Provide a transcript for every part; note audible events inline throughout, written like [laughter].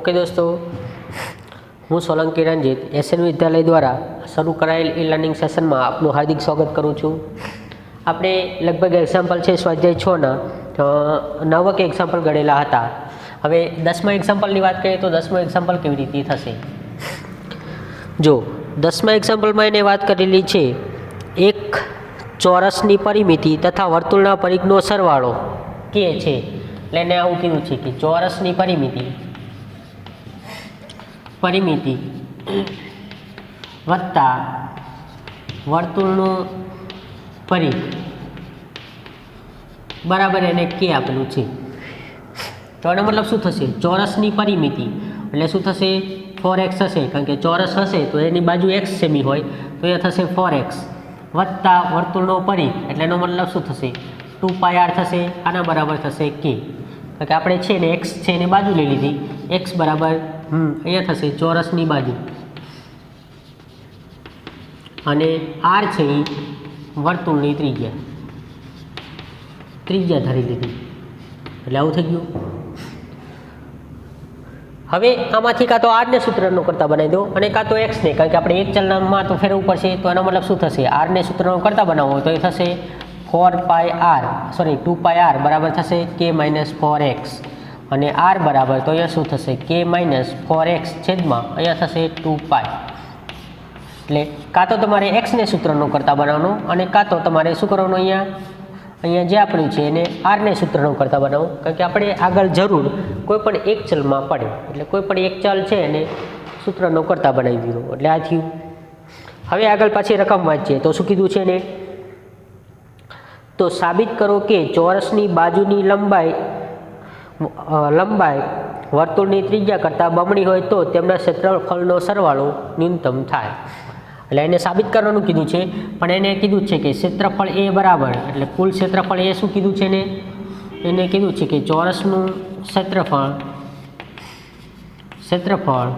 Okay દોસ્તો. હું Solanki Ranjit SN વિદ્યાલય દ્વારા શરૂ કરાયેલ ઈ લર્નિંગ સેશનમાં આપનું હાર્દિક સ્વાગત કરું છું. આપણે લગભગ એક્ઝામ્પલ છે સ્વાધ્યાય છના નવક એક્ઝામ્પલ ગણેલા હતા. હવે દસમા એક્ઝામ્પલની વાત કરીએ તો દસમા એક્ઝામ્પલ કેવી રીતે થશે? જો, દસમા એક્ઝામ્પલમાં એને વાત કરેલી છે, એક ચોરસની પરિમિતિ તથા વર્તુળના પરિઘનો સરવાળો. કે છે? એટલે એને આવું કીધું છે કે ચોરસની પરિમિતિ. પરિમિતિ વત્તા વર્તુળનું પરિઘ. બરાબર એને કે આપેલું છે. તો એનો મતલબ શું થશે? ચોરસની પરિમિતિ. એટલે શું થશે? ફોર એક્સ હશે. કારણ કે ચોરસ હશે તો એની બાજુ એક્સ સેમી હોય. તો એ થશે ફોર એક્સ વત્તા વર્તુળનો પરિઘ. એટલે એનો મતલબ શું થશે? ટુ પાય આર થશે. આના બરાબર થશે કે કારણ કે આપણે છે ને એક્સ છે એની બાજુ લઈ લીધી. એક્સ બરાબર અહીંયા થશે, ચોરસની બાજુ. અને આર છે એ વર્તુળની ત્રિજ્યા. ત્રિજ્યા ધરી લીધી. એટલે આવું થઈ ગયું. હવે આમાંથી કાં તો આરને સૂત્રનો કરતા બનાવી દો અને કાં તો એક્સને કારણ કે આપણે એક ચલનામાં તો ફેરવવું પડશે, તો એનો મતલબ શું થશે? આરને સૂત્રનો કરતા બનાવવો તો એ થશે four pi R sorry two pi R બરાબર થશે કે માઇનસ ફોર એક્સ. અને આર બરાબર, તો અહીંયા શું થશે? કે માઇનસ ફોર એક્સ છેદમાં અહીંયા થશે ટુ પાય. એટલે કાં તો તમારે એક્સને સૂત્રનો કરતા બનાવવાનો અને કાં તો તમારે શું કરવાનું અહીંયા? અહીંયા જે આપણું છે એને આરને સૂત્રનો કરતા બનાવો કારણ કે આપણે આગળ જરૂર કોઈ પણ એક ચલમાં પડે. એટલે કોઈ પણ એક ચલ છે એને સૂત્રનો કરતા બનાવી દીધો. એટલે આ થયું. હવે આગળ પાછી રકમ વાંચીએ. તો શું કીધું છે ને તો સાબિત કરો કે ચોરસની બાજુની લંબાઈ લંબાઈ વર્તુળની ત્રિજ્યા કરતાં બમણી હોય તો તેમના ક્ષેત્રફળનો સરવાળો ન્યૂનતમ થાય. એટલે એને સાબિત કરવાનું કીધું છે. પણ એને કીધું છે કે ક્ષેત્રફળ એ બરાબર, એટલે કુલ ક્ષેત્રફળ એ શું કીધું છે ને એને કીધું છે કે ચોરસનું ક્ષેત્રફળ ક્ષેત્રફળ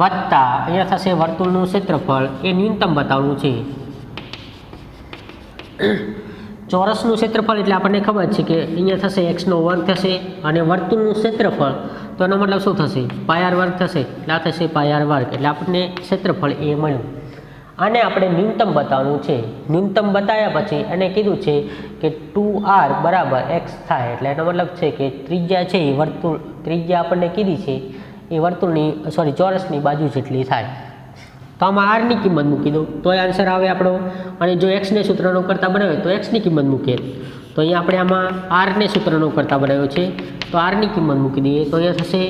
વત્તા, અહીંયા થશે વર્તુળનું ક્ષેત્રફળ, એ ન્યૂનતમ બતાવવાનું છે. ચોરસનું ક્ષેત્રફળ એટલે આપણને ખબર છે કે અહીંયા થશે એક્સનો વર્ગ થશે અને વર્તુળનું ક્ષેત્રફળ, તો એનો મતલબ શું થશે? પાયાર વર્ગ થશે. એટલે આ થશે પાયાર વર્ગ. એટલે આપણને ક્ષેત્રફળ એ મળ્યું. આને આપણે ન્યૂનતમ બતાવવાનું છે. ન્યૂનતમ બતાવ્યા પછી એને કીધું છે કે ટુ આર બરાબર એક્સ થાય. એટલે એનો મતલબ છે કે ત્રિજ્યા છે એ વર્તુળ, ત્રિજ્યા આપણને કીધી છે એ વર્તુળની, સોરી, ચોરસની બાજુ જેટલી થાય. તો આમાં આરની કિંમત મૂકી દો તો આન્સર આવે આપણો. અને જો એક્સને સૂત્રનો કરતાં બનાવે તો એક્સની કિંમત મૂકીએ તો અહીંયા આપણે આમાં આરને સૂત્રનો કરતાં બનાવ્યો છે. તો આરની કિંમત મૂકી દઈએ. તો અહીંયા થશે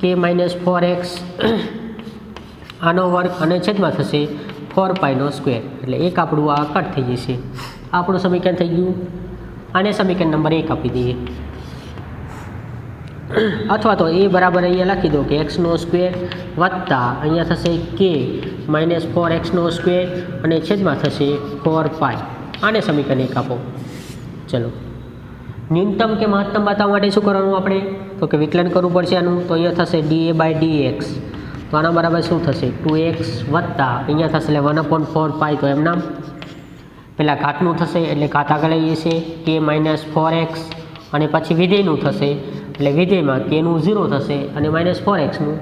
કે માઇનસ ફોર એક્સ આનો વર્ગ અને છેદમાં થશે ફોર પાયનો સ્ક્વેર એટલે એક આપણું આ કટ થઈ જશે. આપણું સમીકરણ થઈ ગયું. આને સમીકરણ નંબર એક આપી દઈએ. અથવા તો એ બરાબર અહીંયા લખી દો કે એક્સનો સ્ક્વેર વત્તા અહીંયા થશે કે માઇનસ ફોર એક્સનો સ્ક્વેર અને છેદમાં થશે ફોર પાય આને સમીકરણ એક આપો. ચલો. ન્યૂનતમ કે મહત્તમ બતાવવા માટે શું કરવાનું આપણે? તો કે વિકલન કરવું પડશે આનું. તો અહીંયા થશે D A by D X તો આના બરાબર શું થશે? ટુ એક્સ વત્તા અહીંયા થશે એટલે વન અપોન ફોર પાય તો એમના પહેલાં ઘાટનું થશે એટલે ઘાત આગળ લઈએ છીએ. કે માઇનસ ફોર એક્સ અને પછી વિધેયનું થશે. એટલે વિધેયમાં કેનું ઝીરો થશે અને માઇનસ ફોર એક્સનું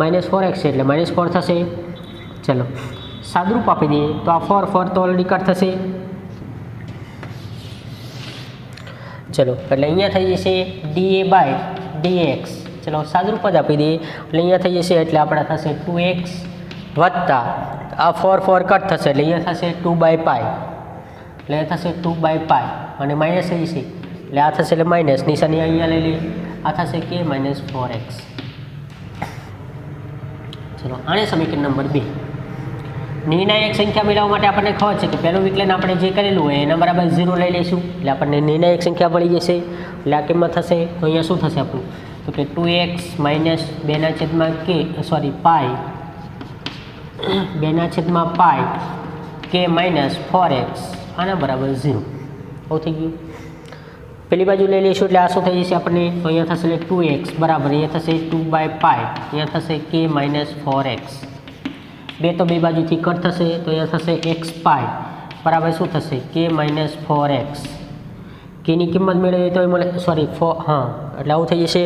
માઇનસ ફોર એક્સ છે એટલે માઇનસ ફોર થશે. ચલો. સાદરૂપ આપી દઈએ તો આ ફોર ફોર તો ઓલરેડી કટ થશે. ચલો, એટલે અહીંયા થઈ જશે D A by D X ચલો, સાદરૂપ જ આપી દઈએ. એટલે અહીંયા થઈ જશે એટલે આપણે થશે ટુ એક્સ વત્તા આ ફોર ફોર કટ થશે. એટલે અહીંયા થશે ટુ બાય પાય એટલે થશે ટુ બાય પાય અને માઇનસ થઈ જશે એટલે આ થશે એટલે માઇનસ નિશાની અહીંયા લઈ લઈએ. આ થશે કે માઇનસ ફોર એક્સ ચલો, આને સમીકરણ નંબર બે. નિર્ણાયક સંખ્યા મેળવવા માટે આપણને ખબર છે કે પહેલું વિકલન આપણે જે કરેલું હોય એના બરાબર ઝીરો લઈ લઈશું. એટલે આપણને નિર્ણાયક સંખ્યા મળી જશે. એટલે આ કિંમત થશે? તો અહીંયા શું થશે આપણું? તો કે ટુ એક્સ માઇનસ બેના છેદમાં કે સોરી પાય બેના છેદમાં પાય કે માઇનસ ફોર એક્સ આના બરાબર ઝીરો આવું થઈ ગયું. પેલી બાજુ લઈ લઈશું એટલે આ શું થઈ જશે આપણને? તો અહીંયા થશે એટલે ટુ એક્સ બરાબર. અહીંયા થશે ટુ બાય પાય અહીંયા થશે કે માઇનસ ફોર એક્સ. બે તો બે બાજુથી કટ થશે, તો અહીંયા થશે એક્સ પાય બરાબર શું થશે? કે માઇનસ ફોર એક્સ. કેની કિંમત મેળવીએ તો એ મળે સોરી, ફો હા, એટલે આવું થઈ જશે.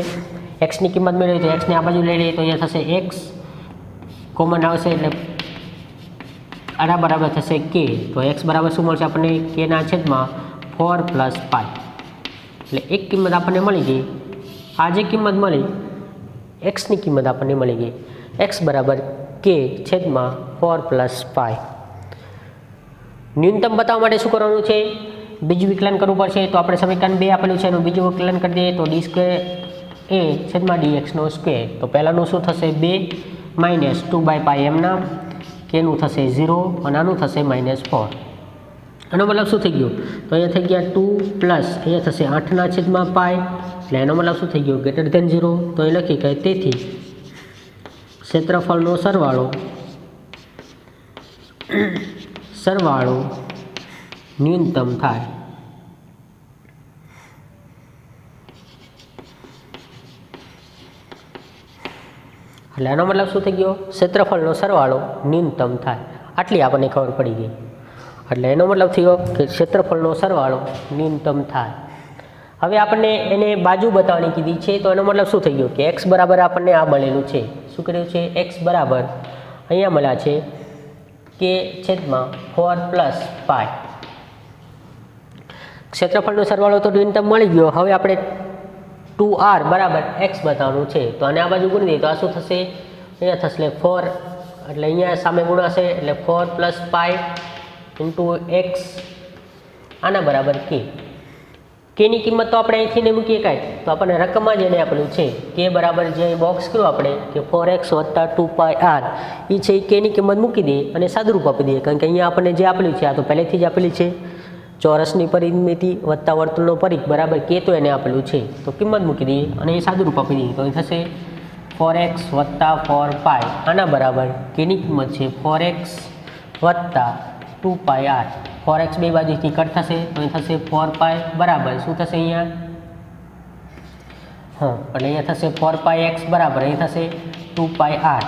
એક્સની કિંમત મેળવી તો એક્સને આ બાજુ લઈ લઈએ તો અહીંયા થશે એક્સ. કોમન આવશે એટલે આના બરાબર થશે કે. તો એક્સ બરાબર શું મળશે આપણને? કેના છેદમાં ફોર પ્લસ પાય એટલે એક કિંમત આપણને મળી ગઈ. આ જે કિંમત મળી. એક્સની કિંમત આપણને મળી ગઈ. એક્સ બરાબર કે છેદમાં ફોર પ્લસ પાય ન્યૂનતમ બતાવવા માટે શું કરવાનું છે? બીજું વિકલન કરવું પડશે. તો આપણે સમીકરણ બે આપેલું છે. એનું બીજું વિકલન કરી દઈએ તો ડી સ્ક્વેર એ છેદમાં ડી એક્સનો સ્ક્વેર તો પહેલાંનું શું થશે? બે માઇનસ ટુ બાય પાય એમના કેનું થશે ઝીરો અને આનું થશે માઇનસ ફોર આનો મતલબ શું થઈ ગયું? તો અહીંયા થઈ ગયા ટુ પ્લસ, અહીંયા થશે આઠના છેદમાં પાય. એટલે એનો મતલબ શું થઈ ગયો? Greater than zero. તો એ લખી કે તેથી ક્ષેત્રફળનો સરવાળો સરવાળો ન્યૂનતમ થાય. એટલે એનો મતલબ શું થઈ ગયો? ક્ષેત્રફળનો સરવાળો ન્યૂનતમ થાય. આટલી આપણને ખબર પડી ગઈ. એટલે એનો મતલબ થયો કે ક્ષેત્રફળનો સરવાળો ન્યૂનતમ થાય. હવે આપણને એને બાજુ બતાવવાની કીધી છે, તો એનો મતલબ શું થઈ ગયો કે એક્સ બરાબર આપણને આ મળેલું છે. શું કર્યું છે? એક્સ બરાબર અહીંયા મળ્યા છે કે છેદમાં ફોર પ્લસ પાય ક્ષેત્રફળનો સરવાળો તો ન્યૂનતમ મળી ગયો. હવે આપણે ટુ આર બરાબર એક્સ બતાવવાનું છે. તો આને આ બાજુ ગુણી દઈએ તો આ શું થશે? અહીંયા થશે ફોર એટલે અહીંયા સામે ગુણાશે એટલે four plus pi into X આના બરાબર કે કેની કિંમત તો આપણે અહીંથી ને મૂકીએ કાંઈ. તો આપણને રકમમાં જ એને આપેલું છે. કે બરાબર જે બોક્સ કર્યું આપણે? કે ફોર એક્સ વત્તા ટુ પાય આર એ છે એ કેની કિંમત મૂકી દઈએ અને સાદુરૂપ આપી દઈએ. કારણ કે અહીંયા આપણને જે આપેલું છે, આ તો પહેલેથી જ આપેલી છે. ચોરસની પરિમિતિ વત્તા વર્તુળનો પરિઘ બરાબર કે તો એને આપેલું છે. તો કિંમત મૂકી દઈએ અને એ સાદુરૂપ આપી દઈએ. તો એ થશે ફોર એક્સ વત્તા ફોર પાય આના બરાબર કેની કિંમત છે ફોર એક્સ વત્તા two pi R four X બે બાજુથી કટ થશે, તો એ થશે ફોર પાય બરાબર. શું થશે અહીંયા? હા, એટલે અહીંયા થશે ફોર પાય એક્સ બરાબર. અહીં થશે ટુ પાય આર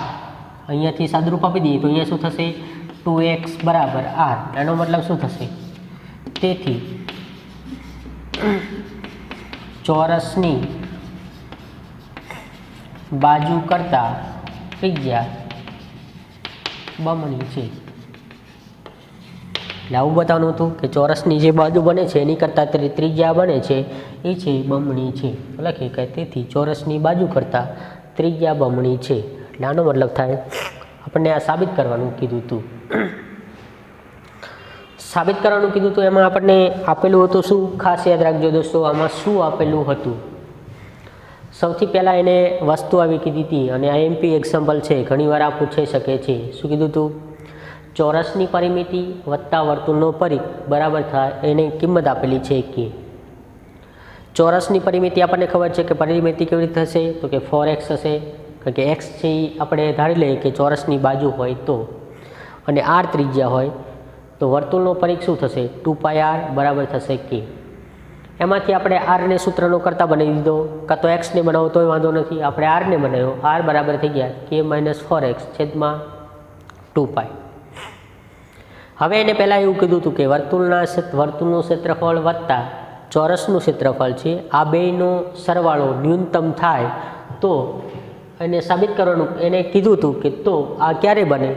અહીંયાથી સાદુરૂપ આપી દઈએ તો અહીંયા શું થશે? ટુ એક્સ બરાબર આર એનો મતલબ શું થશે? તેથી ચોરસની બાજુ કરતાં ત્રિજ્યા બમણી છે. એટલે આવું બતાવવાનું હતું કે ચોરસની જે બાજુ બને છે, એની કરતાં ત્રિ- ત્રિજ્યા બને છે, એ છે, બમણી છે. લખી કે તેથી ચોરસની બાજુ કરતાં ત્રિજ્યા બમણી છે. એટલે આનો મતલબ થાય, આપણને આ સાબિત કરવાનું કીધું હતું. સાબિત કરવાનું કીધું હતું, એમાં આપણને આપેલું હતું શું? ખાસ યાદ રાખજો દોસ્તો, આમાં શું આપેલું હતું? સૌથી પહેલાં એને વસ્તુ આવી કીધી હતી, અને આ એમપી એક્ઝામ્પલ છે, ઘણીવાર આ પૂછાઈ શકે છે. શું કીધું હતું ચોરસની પરિમિતિ વત્તા વર્તુળનો પરિઘ બરાબર થાય એની કિંમત આપેલી છે કે. ચોરસની પરિમિતિ આપણને ખબર છે કે પરિમિતિ કેવી રીતે થશે? તો કે ફોર એક્સ હશે. કારણ કે એક્સ છે આપણે ધારી લઈએ કે ચોરસની બાજુ હોય તો. અને આર ત્રિજ્યા હોય તો વર્તુળનો પરિઘ શું થશે? ટુ પાય આર બરાબર થશે કે. એમાંથી આપણે આરને સૂત્રનો કરતા બનાવી દીધો. કાં તો એક્સને બનાવો તોય વાંધો નથી. આપણે આરને બનાવ્યો. આર બરાબર થઈ ગયા. કે માઇનસ ફોર એક્સ છેદમાં ટુ પાય હવે એને પહેલાં એવું કીધું હતું કે વર્તુળના વર્તુળનું ક્ષેત્રફળ વત્તા ચોરસનું ક્ષેત્રફળ છે, આ બેયનો સરવાળો ન્યૂનતમ થાય, તો એને સાબિત કરવાનું એને કીધું હતું કે તો આ ક્યારે બને?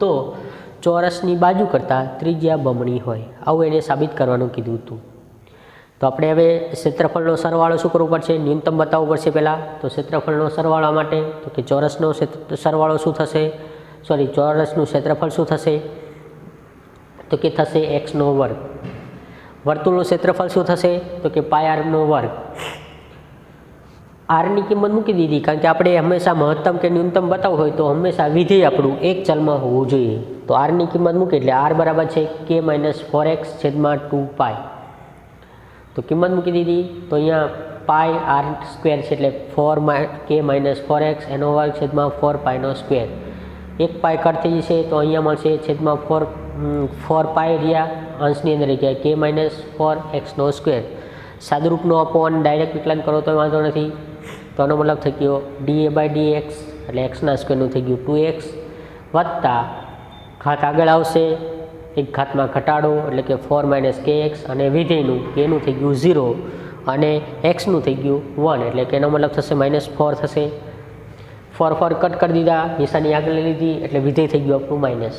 તો ચોરસની બાજુ કરતાં ત્રિજ્યા બમણી હોય. આવું એને સાબિત કરવાનું કીધું હતું. તો આપણે હવે ક્ષેત્રફળનો સરવાળો શું કરવો પડશે? ન્યૂનતમ બતાવવું પડશે પહેલાં. તો ક્ષેત્રફળનો સરવાળા માટે તો કે ચોરસનો સરવાળો શું થશે? સોરી ચોરસનું ક્ષેત્રફળ શું થશે? તો કે થશે એક્સનો વર્ગ. વર્તુળનું ક્ષેત્રફળ શું થશે? તો કે પાય આરનો વર્ગ. આરની કિંમત મૂકી દીધી, કારણ કે આપણે હંમેશા મહત્તમ કે ન્યૂનતમ બતાવવું હોય તો હંમેશા વિધેય આપણું એક ચલમાં હોવું જોઈએ. તો આરની કિંમત મૂકી, એટલે આર બરાબર છે કે માઇનસ ફોર એક્સ છેદમાં ટુ પાય તો કિંમત મૂકી દીધી, તો અહીંયા પાય આર સ્ક્વેર છે, એટલે ફોર કે માઇનસ ફોર એક્સ એનો વર્ગ છેદમાં ફોર પાયનો સ્ક્વેર એક પાય કટ જશે, તો અહીંયા મળશે છેદમાં ફોર ફોર પાય રહ્યા, અંશની અંદર ગયા કે માઇનસ ફોર એક્સનો સ્ક્વેર સાદુરૂપનો અપોન ડાયરેક્ટ વિકલન કરો તો વાંધો નથી. તો આનો મતલબ થઈ ગયો D A by D X એટલે એક્સના સ્ક્વેરનું થઈ ગયું ટુ એક્સ વત્તા ઘાત આગળ આવશે, એક ઘાતમાં ઘટાડો, એટલે કે ફોર માઇનસ કે એક્સ અને વિધેયનું કેનું થઈ ગયું ઝીરો અને એક્સનું થઈ ગયું વન એટલે કે એનો મતલબ થશે માઇનસ ફોર થશે. ફોર ફોર કટ કરી દીધા, નિશાની આગળ લઈ લીધી, એટલે વિધેય થઈ ગયું આપણું માઇનસ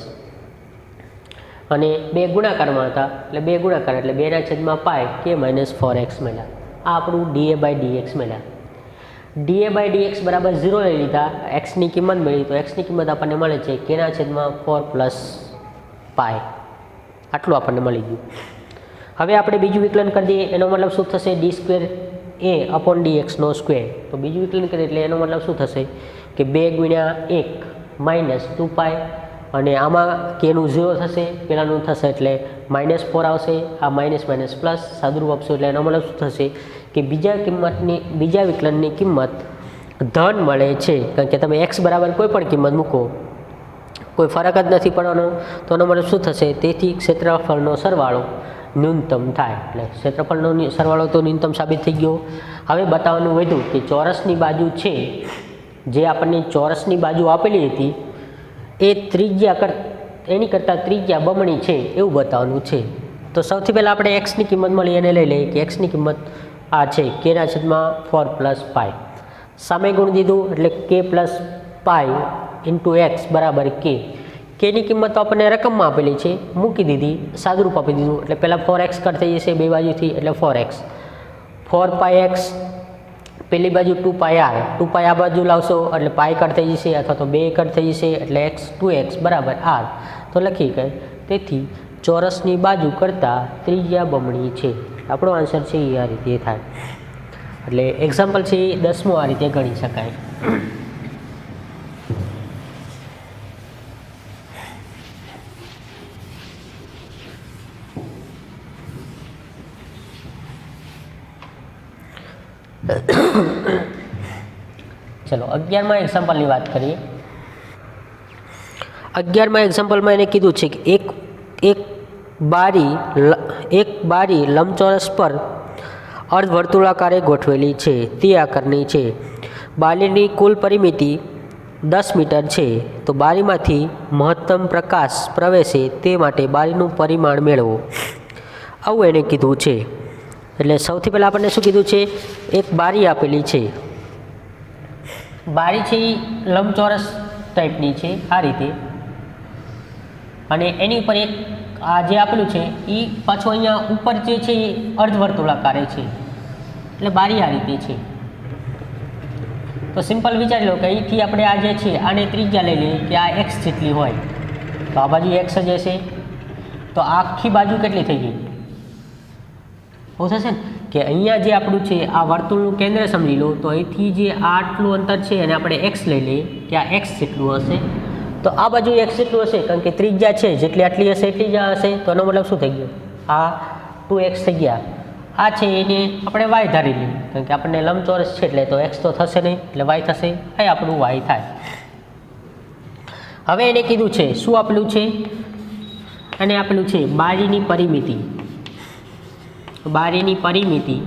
અને બે ગુણાકારમાં હતા એટલે બે ગુણાકાર એટલે બેના છેદમાં પાય કે માઇનસ ફોર એક્સ મળ્યા. આ આપણું D A by D X મળ્યા. D A by D X બરાબર ઝીરો લઈ લીધા એક્સની કિંમત મળી તો એક્સની કિંમત આપણને મળે છે કેના છેદમાં ફોર પ્લસ પાય. આટલું આપણને મળી ગયું. હવે આપણે બીજું વિકલન કરી દઈએ, એનો મતલબ શું થશે? D square A upon D એક્સનો square તો બીજું વિકલન કરીએ એટલે એનો મતલબ શું થશે? કે બે ગુણ્યા એક માઇનસ ટુ પાય અને આમાં કેનું ઝીરો થશે, પેલાનું થશે એટલે માઇનસ ફોર આવશે. આ માઇનસ માઇનસ પ્લસ સાદુરૂપ આપશું એટલે એનો મતલબ શું થશે કે બીજા કિંમતની, બીજા વિકલનની કિંમત ધન મળે છે. કારણ કે તમે એક્સ બરાબર કોઈ પણ કિંમત મૂકો, કોઈ ફરક જ નથી પડવાનો. તો એનો મતલબ શું થશે? તેથી ક્ષેત્રફળનો સરવાળો ન્યૂનતમ થાય. એટલે ક્ષેત્રફળનો સરવાળો તો ન્યૂનતમ સાબિત થઈ ગયો. હવે બતાવવાનું વધ્યું કે ચોરસની બાજુ છે, જે આપણને ચોરસની બાજુ આપેલી હતી એ ત્રિજ્યા કર, એની કરતાં ત્રિજ્યા બમણી છે, એવું બતાવવાનું છે. તો સૌથી પહેલાં આપણે એક્સની કિંમત મળી, એને લઈ લઈએ કે એક્સની કિંમત આ છે કેના છેદમાં ફોર પ્લસ પાય સામે ગુણ દીધું, એટલે કે પ્લસ પાય ઇન્ટુ એક્સ બરાબર કે કેની કિંમત તો આપણને રકમમાં આપેલી છે, મૂકી દીધી, સાદુરૂપ આપી દીધું, એટલે પહેલાં ફોર એક્સ કટ થઈ જશે, બે બાજુથી, એટલે four X four pi X પેલી બાજુ ટુ પાય આવે ટુ પાય આ બાજુ લાવશો એટલે પાય કટ થઈ જશે અથવા તો બે કટ થઈ જશે એટલે એક્સ ટુ એક્સ બરાબર આર તો લખી ગઈ તેથી ચોરસની બાજુ કરતાં ત્રિજ્યા બમણી છે. આપણો આન્સર છે એ આ રીતે થાય. એટલે એક્ઝામ્પલ છે દસમું આ રીતે ગણી શકાય. અગિયારમાં એક્ઝામ્પલની વાત કરીએ. અગિયારમાં એક્ઝામ્પલમાં એને કીધું છે કે એક એક બારી એક બારી લંબચોરસ પર અર્ધવર્તુળાકારે ગોઠવેલી છે, તે આકારની છે. બારીની કુલ પરિમિતિ દસ મીટર છે. તો બારીમાંથી મહત્તમ પ્રકાશ પ્રવેશે તે માટે બારીનું પરિમાણ મેળવો. આવું એને કીધું છે. એટલે સૌથી પહેલાં આપણને શું કીધું છે? એક બારી આપેલી છે. બારી છે એ લંબચોરસ ટાઈપની છે આ રીતે. અને એની ઉપર એક આ જે આપેલું છે એ પાછું અહીંયા ઉપર જે છે એ અર્ધવર્તુળાકારે છે. એટલે બારી આ રીતે છે. તો સિમ્પલ વિચારી લો કે અહીંથી આપણે આ જે છે, આને ત્રિજ્યા લઈ લઈએ કે આ એક્સ જેટલી હોય. તો આ બાજુ એક્સ જ હશે. તો આખી બાજુ કેટલી થઈ ગઈ? એવું થશે ને? કે અહીંયા જે આપણું છે, આ વર્તુળનું કેન્દ્ર સમજી લો, તો અહીંથી જે આટલું અંતર છે અને આપણે એક્સ લઈ લઈએ, કે આ એક્સ જેટલું હશે. તો આ બાજુ એક્સ જેટલું હશે, કારણ કે ત્રિજ્યા છે, જેટલી આટલી હશે, એટલી જ હશે, તો એનો મતલબ શું થઈ ગયો? આ ટુ એક્સ થઈ ગયા. આ છે એને આપણે વાય ધારી લઈએ, કારણ કે આપણને લંબચોરસ છે, એટલે તો એક્સ તો થશે નહીં, એટલે વાય થશે. એ આપણું વાય થાય. હવે એને કીધું છે, શું આપેલું છે? અને આપેલું છે, બારીની પરિમિતિ. બારીની પરિમિતિ.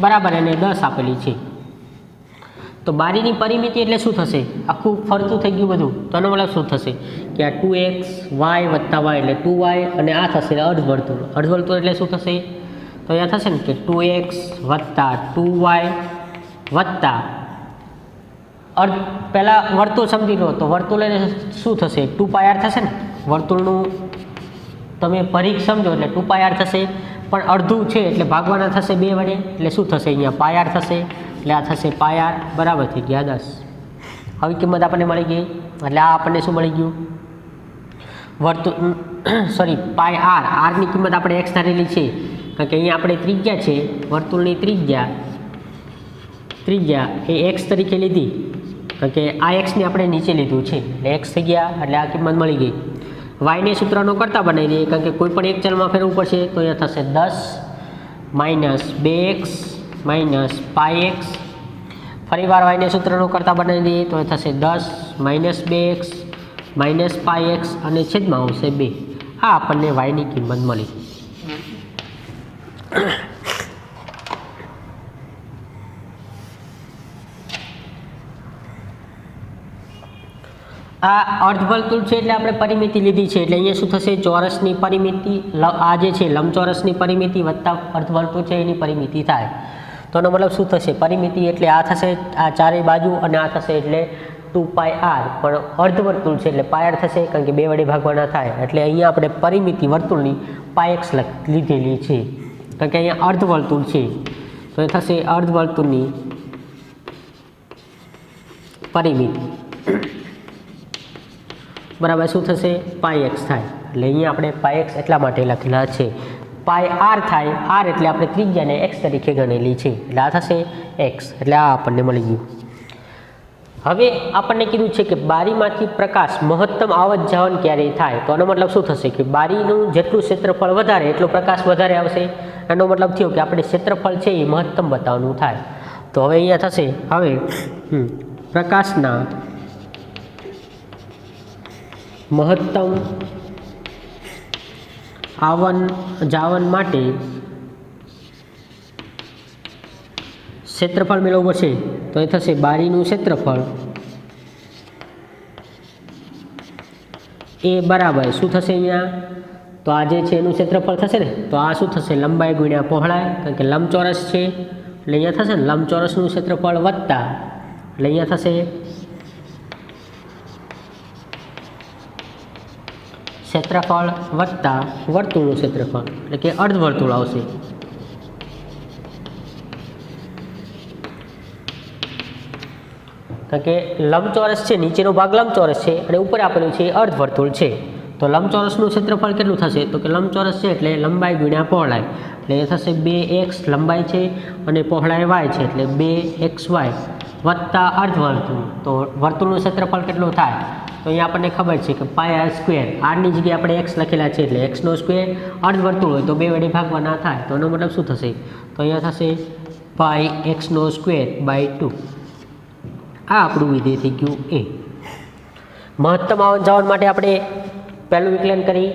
બરાબર એને દસ આપેલી છે. તો બારીની પરિમિતિ એટલે શું થશે? આખું ફરતું થઈ ગયું બધું. તો એનો મતલબ શું થશે? કે આ ટુ એક્સ વાય વત્તા વાય એટલે ટુ વાય અને આ થશે અર્ધવર્તુળ. અર્ધવર્તુળ એટલે શું થશે? તો અહીંયા થશે ને કે ટુ એક્સ વત્તા ટુ વાય વત્તા અર્ધ, પહેલાં વર્તુળ સમજી લો. તો વર્તુળ એટલે શું થશે? ટુ પાયાર થશે ને? વર્તુળનું તમે પરીખ સમજો એટલે ટુ પાયાર થશે. પણ અડધું છે એટલે ભાગવાના થશે બે વડે. એટલે શું થશે અહીંયા? પાયાર થશે. એટલે આ થશે પાયાર. બરાબર થઈ ગયા, દસ. આવી કિંમત આપણને મળી ગઈ. એટલે આ આપણને શું મળી ગયું? વર્તુળ સોરી [coughs] પાય આર. આરની કિંમત આપણે એક્સ ધારેલી છે. કારણ કે અહીંયા આપણે ત્રિજ્યા છે. વર્તુળની ત્રિજ્યા. ત્રિજ્યા એ એક્સ તરીકે લીધી. કારણ કે આ એક્સને આપણે નીચે લીધું છે. એટલે એક્સ થઈ ગયા. એટલે આ કિંમત મળી ગઈ. વાયને સૂત્રનો કરતાં બનાવી દઈએ. કારણ કે કોઈ પણ એક ચલમાં ફેરવવું પડશે તો અહીંયા થશે દસ માઇનસ બે એક્સ માઇનસ પાય એક્સ. ફરીવાર વાયને સૂત્રનો કરતાં બનાવી દઈએ તો એ થશે દસ માઇનસ બે એક્સ માઇનસ પાય એક્સ અને છેદમાં આવશે બે. આ આપણને વાયની કિંમત મળી. આ અર્ધવર્તુળ છે એટલે આપણે પરિમિતિ લીધી છે. એટલે અહીંયા શું થશે? ચોરસની પરિમિતિ આ જે છે, લંબચોરસની પરિમિતિ વત્તા અર્ધવર્તુળ છે, એની પરિમિતિ થાય. તો એનો મતલબ શું થશે? પરિમિતિ એટલે આ થશે આ ચારેય બાજુ અને આ થશે એટલે ટુ પાય આર. પણ અર્ધવર્તુળ છે એટલે પાય આર થશે કારણ કે બે વડે ભાગવાના થાય. એટલે અહીંયા આપણે પરિમિતિ વર્તુળની પાય લીધેલી છે. કારણ કે અહીંયા અર્ધવર્તુળ છે. તો એ થશે અર્ધવર્તુળની પરિમિતિ. બરાબર, શું થશે? પાય એક્સ થાય. એટલે અહીંયા આપણે પાય એક્સ એટલા માટે લખેલા છે. પાય આર થાય, આર એટલે આપણે ત્રિજ્યાને એક્સ તરીકે ગણેલી છે. એટલે આ થશે એક્સ. એટલે આ આપણને મળી ગયું. હવે આપણને કીધું છે કે બારીમાંથી પ્રકાશ મહત્તમ આવત જાવન ક્યારે થાય? તો આનો મતલબ શું થશે? કે બારીનું જેટલું ક્ષેત્રફળ વધારે, એટલો પ્રકાશ વધારે આવશે. એનો મતલબ થયો કે આપણે ક્ષેત્રફળ છે એ મહત્તમ બતાવવાનું થાય. તો હવે અહીંયા થશે, હવે પ્રકાશના મહત્તમ આવન જાવન માટે ક્ષેત્રફળ મેળવવું પડશે તો એ થશે બારીનું ક્ષેત્રફળ. એ બરાબર. શું થશે અહીંયા? તો આ જે છે એનું ક્ષેત્રફળ થશે ને? તો આ શું થશે? લંબાઈ ગુણ્યા પહોળાઈ. કારણ કે લંબચોરસ છે. એટલે અહીંયા થશે ને? લંબચોરસનું ક્ષેત્રફળ વત્તા. એટલે અહીંયા થશે ક્ષેત્રફળ વત્તા વર્તુળનું ક્ષેત્રફળ, એટલે કે અર્ધવર્તુળ આવશે. કારણ કે લંબચોરસ છે, નીચેનો ભાગ લંબચોરસ છે, અને ઉપર આપેલું છે અર્ધવર્તુળ છે. તો લંબચોરસનું ક્ષેત્રફળ કેટલું થશે? તો કે લંબચોરસ છે એટલે લંબાઈ ગુણ્યા પહોળાઈ. એટલે એ થશે બે એક્સ લંબાઈ છે અને પહોળાઈ વાય છે, એટલે બે એક્સ વાય વત્તા અર્ધવર્તુળ. તો વર્તુળનું ક્ષેત્રફળ કેટલું થાય? તો અહીંયા આપણને ખબર છે કે પાય આર સ્ક્વેર આરની જગ્યાએ આપણે એક્સ લખેલા છે એટલે એક્સનો સ્ક્વેર અર્ધવર્તુળ હોય તો બે વડે ભાગવાના થાય. તો એનો મતલબ શું થશે? તો અહીંયા થશે પાય એક્સનો સ્ક્વેર બાય ટુ આ આપણું વિધેય થઈ ગયું એ મહત્તમ આવન જાવન માટે આપણે પહેલું વિકલન કરી.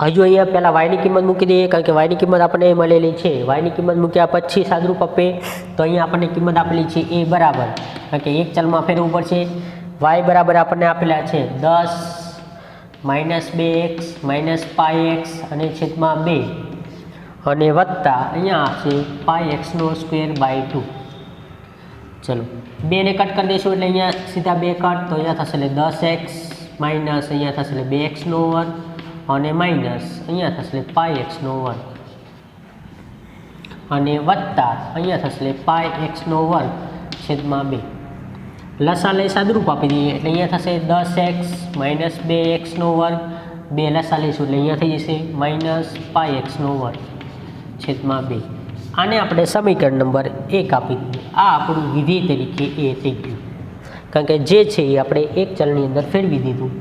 હજુ અહીંયા પહેલાં વાયની કિંમત મૂકી દઈએ, કારણ કે વાયની કિંમત આપણને મળેલી છે. વાયની કિંમત મૂક્યા પછી સાદરૂપ આપે. તો અહીંયા આપણને કિંમત આપેલી છે એ બરાબર. કારણ કે એક ચલમાં ફેરવવું પડશે. વાય બરાબર આપણને આપેલા છે. દસ, માઇનસ બે એક્સ, માઇનસ પાય એક્સ અને છેદમાં બે. અને વત્તા અહીંયા છે પાય એક્સનો સ્ક્વેર બાય ટુ. ચલો, બેને કટ કરી દઈશું એટલે અહીંયા સીધા બે કટ, તો અહીંયા થશે એટલે દસ એક્સ, માઇનસ અહીંયા થશે એટલે બે એક્સનો વર્ગ અને માઇનસ અહીંયા થશે એટલે પાય એક્સનો વર્ગ અને વત્તા અહીંયા થશે એટલે પાય એક્સનો વર્ગ છેદમાં બે. લસા લઈ સાદરૂપ આપી દઈએ. એટલે અહીંયા થશે દસ એક્સ માઇનસ બે એક્સનો વર્ગ. બે લસા લઈશું એટલે અહીંયા થઈ જશે માઇનસ પાય એક્સનો વર્ગ છેદમાં બે. આને આપણે સમીકરણ નંબર એક આપી દઈએ. આ આપણું વિધેય તરીકે એ થઈ ગયું. કારણ કે જે છે એ આપણે એક ચલની અંદર ફેરવી દીધું.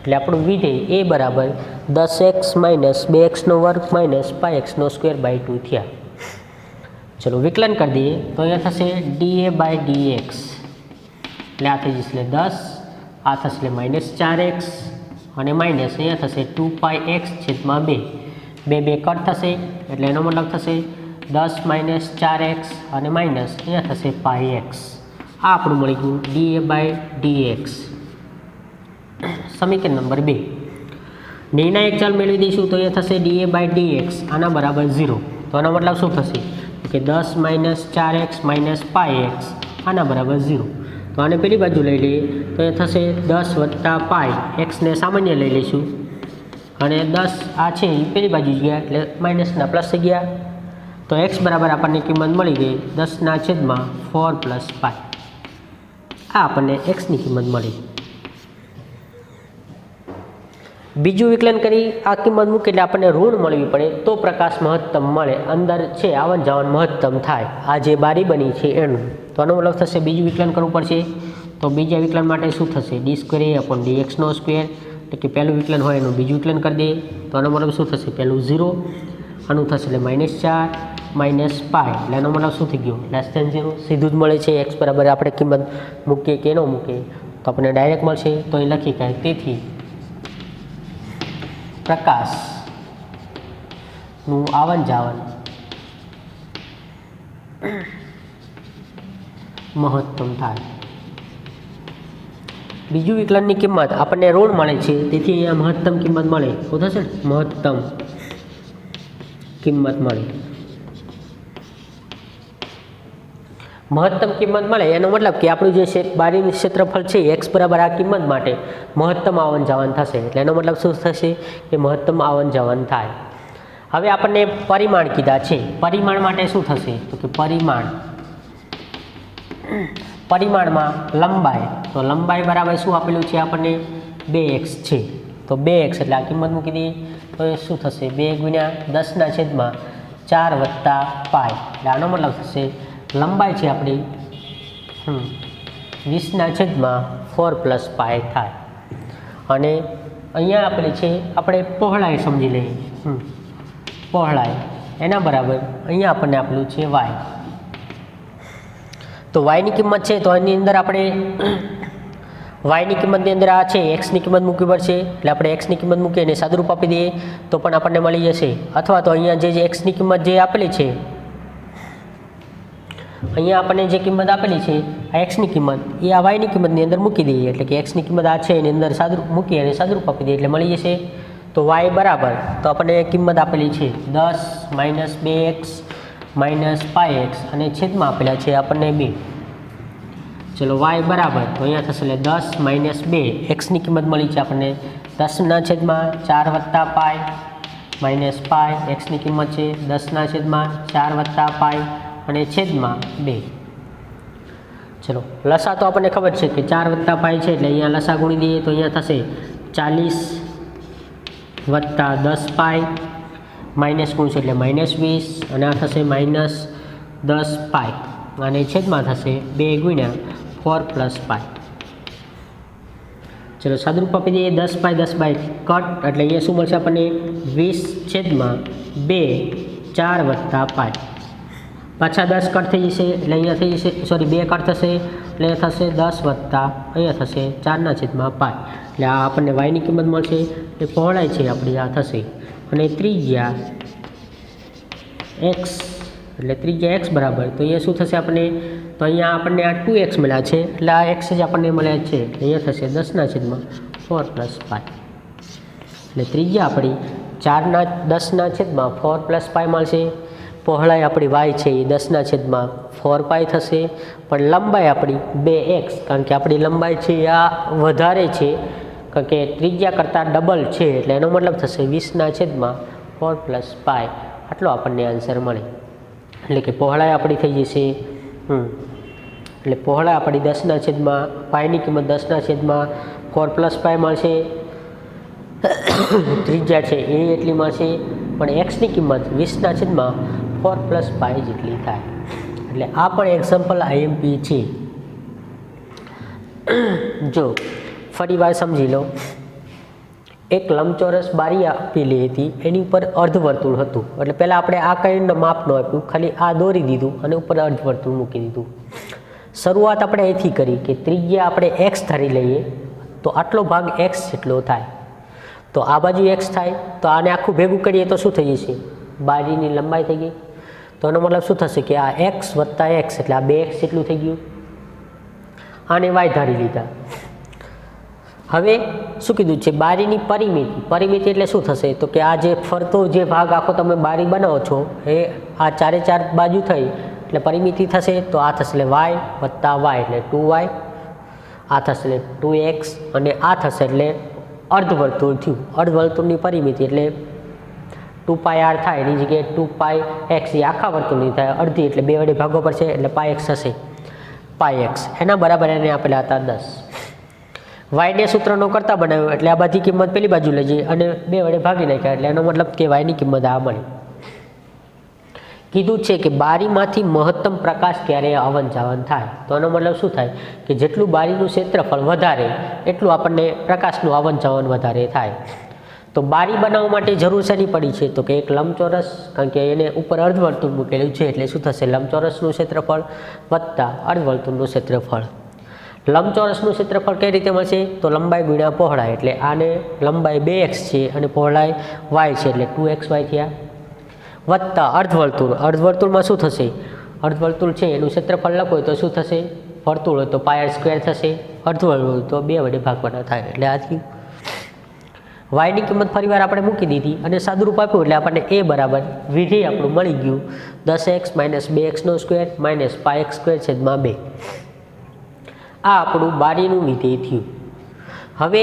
એટલે આપણું વિધેય એ બરાબર દસ એક્સ માઇનસ બે એક્સનો વર્ગ માઇનસ પાય એક્સનો સ્ક્વેર બાય ટુ થયા. ચલો વિકલન કરી દઈએ. તો અહીંયા થશે D A by D X. એટલે આ થઈ જશે દસ આ થશે માઇનસ ચાર એક્સ અને માઇનસ અહીંયા થશે ટુ પાય એક્સ છેદમાં બે. બે બે કટ થશે, એટલે એનો મતલબ થશે દસ માઇનસ ચાર એક્સ અને માઇનસ અહીંયા થશે પાય એક્સ આ આપણું મળી ગયું D A by D X સમીકરણ નંબર બે. નિર્ણાયક ચાલ મેળવી દઈશું તો એ થશે D A by D X આના બરાબર ઝીરો તો આનો મતલબ શું થશે? કે દસ માઇનસ ચાર એક્સ માઇનસ પાય એક્સ આના બરાબર ઝીરો તો આને પેલી બાજુ લઈ લઈએ. તો એ થશે દસ વત્તા પાય. એક્સને સામાન્ય લઈ લઈશું. અને દસ આ છે એ પેલી બાજુ ગયા, એટલે માઇનસના પ્લસ થઈ ગયા. તો એક્સ બરાબર આપણને કિંમત મળી ગઈ દસના છેદમાં ફોર પ્લસ પાય. આ આપણને એક્સની કિંમત મળી. બીજું વિકલન કરી આ કિંમત મૂકી એટલે આપણને ઋણ મળવી પડે, તો પ્રકાશ મહત્તમ મળે, અંદર છે આવન જાવન મહત્તમ થાય. આ જે બારી બની છે એનું. તો આનો મતલબ થશે બીજું વિકલન કરવું પડશે. તો બીજા વિકલન માટે શું થશે? ડી સ્ક્વેર અપોન ડી એક્સનો સ્ક્વેર. એટલે કે પહેલું વિકલન હોય એનું બીજું વિકલન કરી દઈએ તો આનો મતલબ શું થશે? પહેલું ઝીરો. આનું થશે એટલે માઇનસ ચાર, માઇનસ પાય. એટલે એનો મતલબ શું થઈ ગયું? લેસ દેન ઝીરો સીધું જ મળે છે એક્સ બરાબર. આપણે કિંમત મૂકીએ કે ન મૂકીએ? તો આપણને ડાયરેક્ટ મળશે. તો એ લખી કાંઈ તેથી પ્રકાશનું આવન જાવન મહત્તમ થાય. બીજું વિકલનની કિંમત આપણને ઋણ મળે છે, તેથી અહીંયા મહત્તમ કિંમત મળે. શું થશે ને? મહત્તમ કિંમત મળે. મહત્તમ કિંમત મળે એનો મતલબ કે આપણું જે બારીનું ક્ષેત્રફળ છે એક્સ બરાબર આ કિંમત માટે મહત્તમ આવન જવાન થશે. એટલે એનો મતલબ શું થશે? કે મહત્તમ આવન જવાન થાય. હવે આપણને પરિમાણ કીધા છે. પરિમાણ માટે શું થશે? તો કે પરિમાણ. પરિમાણમાં લંબાઈ. તો લંબાઈ બરાબર શું આપેલું છે આપણને? બે એક્સ છે. તો બે એક્સ એટલે આ કિંમત મૂકી દઈએ. તો શું થશે? બે ગુણ્યા દસના છેદમાં ચાર વત્તા પાય એટલે આનો મતલબ થશે લંબાઈ છે આપણી. વીસના છેદમાં ફોર પ્લસ પાય થાય. અને અહીંયા આપણે છે, આપણે પહોળાઈ સમજી લઈએ. પહોળાઈ. એના બરાબર અહીંયા આપણને આપેલું છે વાય તો વાયની કિંમત છે, તો એની અંદર આપણે [coughs] વાયની કિંમતની અંદર આ છે એક્સની કિંમત મૂકવી પડશે. એટલે આપણે એક્સની કિંમત મૂકીએ અને સાદુરૂપ આપી દઈએ, તો પણ આપણને મળી જશે. અથવા તો અહીંયા જે એક્સની કિંમત જે આપેલી છે અહીંયા આપણને જે કિંમત આપેલી છે, આ એક્સની કિંમત, એ આ વાયની કિંમતની અંદર મૂકી દઈએ. એટલે કે એક્સની કિંમત આ છે, એની અંદર સાદરૂપ મૂકી અને સાદરૂપ આપી દઈએ, એટલે મળી જશે. તો વાય બરાબર. તો આપણને કિંમત આપેલી છે દસ માઇનસ બે એક્સ માઇનસ પાય એક્સ અને છેદમાં આપેલા છે આપણને બે. ચલો વાય બરાબર. તો અહીંયા થશે એટલે દસ માઇનસ બે. એક્સની કિંમત મળી છે આપણને દસના છેદમાં ચાર વત્તા પાય માઇનસ પાય. એક્સની કિંમત છે દસના છેદમાં ચાર વત્તા પાય. અને છેદમાં બે. ચલો, લસા તો આપણને ખબર છે કે ચાર વત્તા પાય છે એટલે અહીંયા લસા ગુણી દઈએ તો અહીંયા થશે ચાલીસ વત્તા દસ પાય માઇનસ ગુણ છે એટલે માઇનસ વીસ, અને આ થશે માઇનસ દસ પાય અને છેદમાં થશે બે ગુણ્યા ફોર પ્લસ પાય ચલો, સાદરૂપ આપી દઈએ, દસ પાય દસ બાય કટ, એટલે અહીંયા શું મળશે આપણને? વીસ છેદમાં બે, ચાર વત્તા પાય પાછા દસ કટ થઈ જશે, એટલે અહીંયા થઈ જશે સોરી બે કટ થશે, એટલે થશે દસ વત્તા, અહીંયા થશે ચારના છેદમાં પાય એટલે આ આપણને વાયની કિંમત મળશે, એ પહોળાઈ છે આપણી, આ થશે. અને ત્રિજ્યા એક્સ એટલે ત્રિજ્યા એક્સ બરાબર, તો અહીંયા શું થશે આપણને? તો અહીંયા આપણને આ ટુ એક્સ મળ્યા છે, એટલે આ એક્સ જ આપણને મળ્યા છે અહીંયા થશે દસના છેદમાં ફોર પ્લસ પાય એટલે ત્રિજ્યા આપણી ચારના દસના છેદમાં ફોર પ્લસ પાય મળશે. પહોળાઈ આપણી વાય છે એ દસના છેદમાં ફોર પાય થશે. પણ લંબાઈ આપણી બે એક્સ, કારણ કે આપણી લંબાઈ છે આ વધારે છે, કારણ કે ત્રિજ્યા કરતાં ડબલ છે, એટલે એનો મતલબ થશે વીસના છેદમાં ફોર પ્લસ પાય આટલો આપણને આન્સર મળે. એટલે કે પહોળાઈ આપણી થઈ જશે. એટલે પહોળાઈ આપણી દસના છેદમાં પાયની કિંમત દસના છેદમાં ફોર પ્લસ પાય મળશે. ત્રિજ્યા છે એ એટલી મળશે. પણ એક્સની કિંમત વીસના છેદમાં ફોર પ્લસ પાય જેટલી થાય. એટલે આ પણ એક્ઝામ્પલ આઈએમપી છે. જો, ફરી વાર સમજી લો. એક લંબચોરસ બારી આપેલી હતી, એની ઉપર અર્ધવર્તુળ હતું. એટલે પહેલાં આપણે આ કંઈ માપ ન આપ્યું, ખાલી આ દોરી દીધું અને ઉપર અર્ધવર્તુળ મૂકી દીધું. શરૂઆત આપણે અહીંથી કરી કે ત્રિજ્યા આપણે એક્સ ધારી લઈએ, તો આટલો ભાગ એક્સ જેટલો થાય. તો આ બાજુ એક્સ થાય, તો આને આખું ભેગું કરીએ તો શું થઈ જશે? બારીની લંબાઈ થઈ ગઈ. તો એનો મતલબ શું થશે કે આ એક્સ વત્તા એક્સ એટલે આ બે એક્સ જેટલું થઈ ગયું. આને વાય ધારી લીધા. હવે શું કીધું છે? બારીની પરિમિતિ. પરિમિતિ એટલે શું થશે? તો કે આ જે ફરતો જે ભાગ આખો તમે બારી બનાવો છો, એ આ ચારે ચાર બાજુ થઈ, એટલે પરિમિતિ થશે, તો આ થશે એટલે વાય વત્તા વાય એટલે ટુ વાય આ થશે એટલે ટુ એક્સ અને આ થશે એટલે અર્ધવર્તુળ થયું. અર્ધવર્તુળની પરિમિતિ એટલે ટુ પાય આર થાય, એની જગ્યાએ ટુ પાય એક્સ એ આખા વર્તુળની થાય, અડધી એટલે બે વડે ભાગો પડશે, એટલે પાય એક્સ હશે પાય એક્સ એના બરાબર એને આપેલા હતા દસ. વાયને સૂત્રનો કરતા બનાવ્યો, એટલે આ બધી કિંમત પેલી બાજુ લઈ જઈએ, અને બે વડે ભાગી નાખ્યા, એટલે એનો મતલબ કે વાયની કિંમત આ મળી. કીધું છે કે બારીમાંથી મહત્તમ પ્રકાશ ક્યારે આવન જાવન થાય? તો એનો મતલબ શું થાય? કે જેટલું બારીનું ક્ષેત્રફળ વધારે, એટલું આપણને પ્રકાશનું આવન જાવન વધારે થાય. તો બારી બનાવવા માટે જરૂર શેની પડી છે? તો કે એક લંબચોરસ, કારણ કે એને ઉપર અર્ધવર્તુળ મૂકેલું છે, એટલે શું થશે? લંબચોરસનું ક્ષેત્રફળ વત્તા અર્ધવર્તુળનું ક્ષેત્રફળ. લંબચોરસનું ક્ષેત્રફળ કઈ રીતે મળશે? તો લંબાઈ ગુણ્યા પહોળાઈ, એટલે આને લંબાઈ બે એક્સ છે અને પહોળાઈ વાય છે, એટલે ટુ એક્સ વાય થયા. વત્તા અર્ધવર્તુળ. અર્ધવર્તુળમાં શું થશે? અર્ધવર્તુળ છે, એનું ક્ષેત્રફળ લખો તો શું થશે? વર્તુળ હોય તો પાયર સ્ક્વેર થશે. અર્ધવર્તુળ તો બે વડે ભાગવાના થાય. એટલે આ થયું વાયની કિંમત ફરીવાર આપણે મૂકી દીધી અને સાદુરૂપ આપ્યું એટલે આપણને એ બરાબર વિધેય આપણું મળી ગયું. દસ એક્સ માઇનસ બે એક્સનો square minus pi X square છેદમાં બે. આ આપણું બારીનું વિધેય થયું. હવે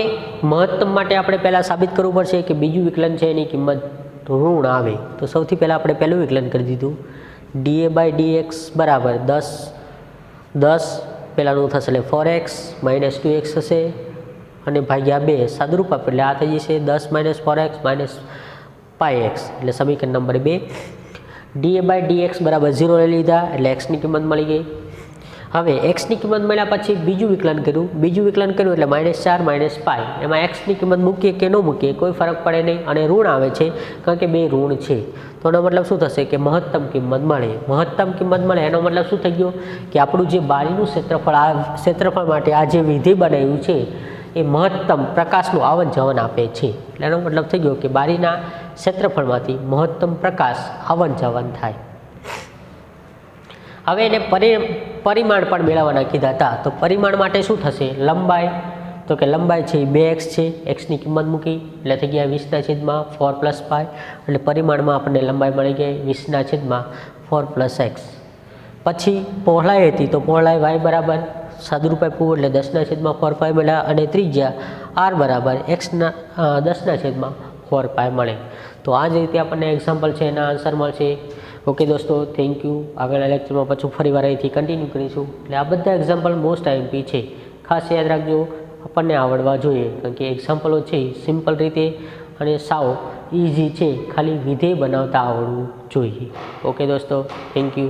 મહત્તમ માટે આપણે પહેલાં સાબિત કરવું પડશે કે બીજું વિકલન છે એની કિંમત ઋણ આવે. તો સૌથી પહેલાં આપણે પહેલું વિકલન કરી દીધું. ડીએ બાય ડી એક્સ બરાબર દસ દસ પહેલાંનું થશે એટલે four X minus two X થશે અને ભાગ્યા બે સાદુરૂપ આપે. એટલે આ થઈ જશે દસ minus four X minus pi X એટલે સમીકરણ નંબર બે. D A by D X બરાબર ઝીરો લઈ લીધા, એટલે એક્સની કિંમત મળી ગઈ. હવે એક્સની કિંમત મળ્યા પછી બીજું વિકલન કર્યું. બીજું વિકલન કર્યું એટલે માઇનસ ચાર માઇનસ પાય એમાં એક્સની કિંમત મૂકીએ કે ન મૂકીએ, કોઈ ફરક પડે નહીં. અને ઋણ આવે છે, કારણ કે બે ઋણ છે. તો એનો મતલબ શું થશે કે મહત્તમ કિંમત મળે. મહત્તમ કિંમત મળે, એનો મતલબ શું થઈ ગયો? કે આપણું જે બારીનું ક્ષેત્રફળ આ ક્ષેત્રફળ માટે આ જે વિધિ બનાવ્યું છે એ મહત્તમ પ્રકાશનું આવન જવન આપે છે. એટલે એનો મતલબ થઈ ગયો કે બારીના ક્ષેત્રફળમાંથી મહત્તમ પ્રકાશ આવન જવન થાય. હવે એને પરિ, પરિમાણ પણ મેળવવાના કીધા હતા. તો પરિમાણ માટે શું થશે? લંબાઈ. તો કે લંબાઈ છે એ બે એક્સ છે. એક્સની કિંમત મૂકી. એટલે થઈ ગયા વીસના છેદમાં ફોર પ્લસ પાય એટલે પરિમાણમાં આપણને લંબાઈ મળી ગઈ વીસના છેદમાં ફોર પ્લસ એક્સ. પછી પહોળાઈ હતી. તો પહોળાઈ વાય બરાબર? સાદુરૂપ આપ્યું એટલે દસના છેદમાં ફોર પાય મળ્યા અને ત્રિજ્યા આર બરાબર એક્સના દસના છેદમાં ફોર પાય મળે. તો આ જ રીતે આપણને એક્ઝામ્પલ છે, એના આન્સર મળશે. ઓકે દોસ્તો થેન્ક યુ આગળના લેક્ચરમાં પાછું ફરી વાર અહીંથી કન્ટિન્યુ કરીશું. એટલે આ બધા એક્ઝામ્પલ મોસ્ટ આઈએમપી છે. ખાસ યાદ રાખજો, આપણને આવડવા જોઈએ, કારણ કે એક્ઝામ્પલો છે સિમ્પલ રીતે અને સાવ ઇઝી છે, ખાલી વિધેય બનાવતા આવડવું જોઈએ. ઓકે દોસ્તો થેન્ક યુ